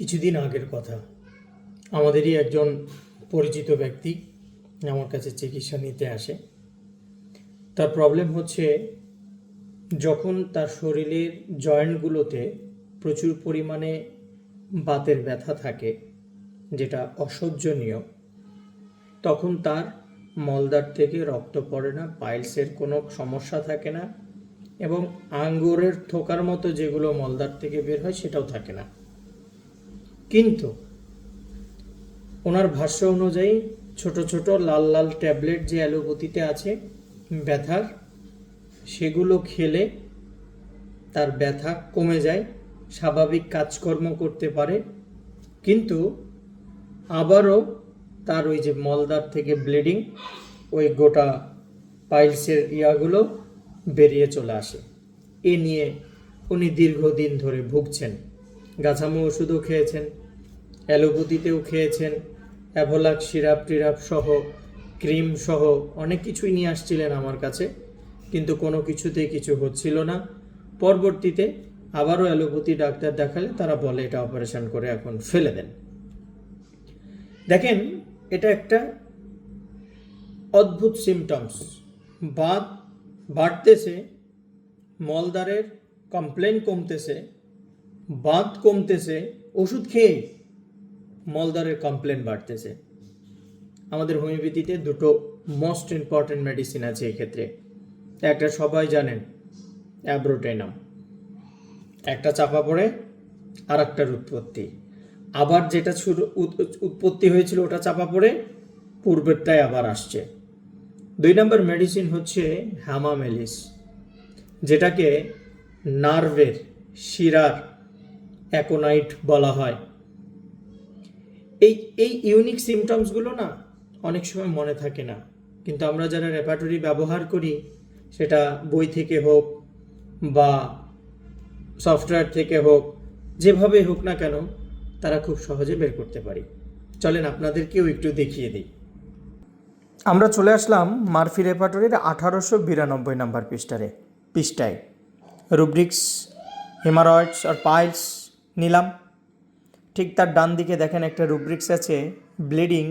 কিছুদিন আগের কথা। আমাদেরই একজন পরিচিত ব্যক্তি আমার কাছে চিকিৎসা নিতে আসে। তার প্রবলেম হচ্ছে, যখন তার শরীরের জয়েন্টগুলোতে প্রচুর পরিমাণে বাতের ব্যথা থাকে, যেটা অসহ্যনীয়, তখন তার মলদার থেকে রক্ত পড়ে না পাইলসের কোনো সমস্যা থাকে না, এবং আঙ্গুরের থোকার মতো যেগুলো মলদার থেকে বের হয় সেটাও থাকে না। কিন্তু ওনার ভাষ্য অনুযায়ী ছোট ছোট লাল লাল ট্যাবলেট যে অ্যালোপ্যাথিতে আছে, ব্যথার, সেগুলো খেলে তার ব্যথা কমে যায়, স্বাভাবিক কাজকর্ম করতে পারে। কিন্তু আবারও তার ওই যে মলদার থেকে ব্লিডিং, ওই গোটা পাইলসের ইয়াগুলো বেরিয়ে চলে আসে। এ নিয়ে উনি দীর্ঘদিন ধরে ভুগছেন। গাছামো ওষুধও খেয়েছেন, অ্যালোপ্যাথিতেও খেয়েছেন, অ্যাভোলাক, সিরাপ, টিরাপ সহ, ক্রিম সহ অনেক কিছুই নিয়ে আসছিলেন আমার কাছে, কিন্তু কোনো কিছুতেই কিছু হচ্ছিল না। পরবর্তীতে আবারও অ্যালোপ্যাথি ডাক্তার দেখালে তারা বলে, এটা অপারেশন করে এখন ফেলে দেন। দেখেন, এটা একটা অদ্ভুত সিমটমস বাদ বাড়তেছে মলদারের কমপ্লেন কমতেছে বাদ কমতেছে, ওষুধ খেয়ে মলদারের কমপ্লেন বাড়তেছে। আমাদের হোমিওপ্যাথিতে দুটো মোস্ট ইম্পর্ট্যান্ট মেডিসিন আছে এক্ষেত্রে। একটা সবাই জানেন, অ্যাব্রোটেনাম। একটা চাপা পড়ে আর একটার উৎপত্তি। আবার যেটা শুরু উৎপত্তি হয়েছিল ওটা চাপা পড়ে, পূর্বেরটাই আবার আসছে। দুই নম্বর মেডিসিন হচ্ছে হ্যামামেলিস যেটাকে নার্ভের শিরার অ্যাকোনাইট বলা হয়। এই এই ইউনিক সিমটমসগুলো না অনেক সময় মনে থাকে না। কিন্তু আমরা যারা রেপার্টরি ব্যবহার করি, সেটা বই থেকে হোক বা সফটওয়্যার থেকে হোক, যেভাবে হোক না কেন, তারা খুব সহজে বের করতে পারি। চলেন আপনাদেরকেও একটু দেখিয়ে দিই। আমরা চলে আসলাম মার্ফি রেপার্টরির আঠারোশো বিরানব্বই নাম্বার পৃষ্ঠারে, পৃষ্ঠায়। রুব্রিক্স হেমারয়েডস আর পাইলস নিলাম। ঠিক তার ডান দিকে দেখেন একটা রুব্রিক্স আছে bleeding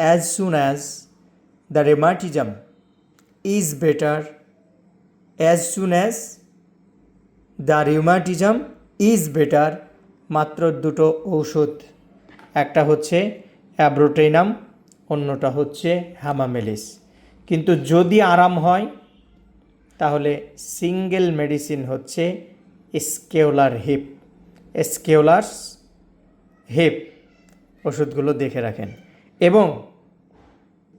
as soon as the rheumatism is better as soon as the rheumatism is better মাত্র দুটো ঔষধ। একটা হচ্ছে অ্যাব্রোটেনাম অন্যটা হচ্ছে হ্যামামেলিস কিন্তু যদি আরাম হয়, তাহলে সিঙ্গেল মেডিসিন হচ্ছে স্কেওলার হিপ স্কেওলার্স হেপ ওষুধগুলো দেখে রাখেন। এবং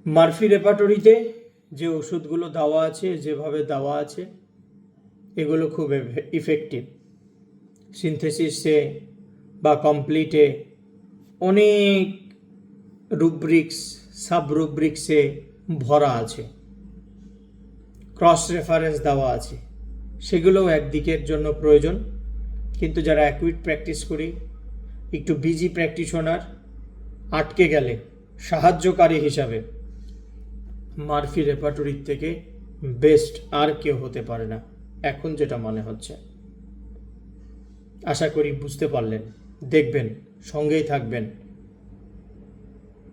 মার্ফি রেপাটরিতে যে ওষুধগুলো দেওয়া আছে, যেভাবে দেওয়া আছে, এগুলো খুব ইফেক্টিভ সিনথেসিসে বা কমপ্লিটে অনেক রুব্রিক্স সাব রুব্রিক্সে ভরা আছে। ক্রস রেফারেন্স দেওয়া আছে। সেগুলোও একদিকের জন্য প্রয়োজন। কিন্তু যারা অ্যাকুইট প্র্যাকটিস করি, একটু বিজি প্র্যাকটিশনার আটকে গেলে সাহায্যকারী হিসাবে মার্ফি রেপার্টরির থেকে বেস্ট আর কেউ হতে পারে না। এখন যেটা মনে হচ্ছে। আশা করি বুঝতে পারলেন। দেখবেন, সঙ্গেই থাকবেন।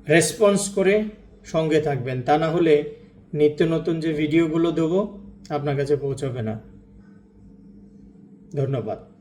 রেসপন্স করে সঙ্গে থাকবেন। তা না হলে নিত্য নতুন যে ভিডিওগুলো দেবো, আপনার কাছে পৌঁছবে না। ধন্যবাদ।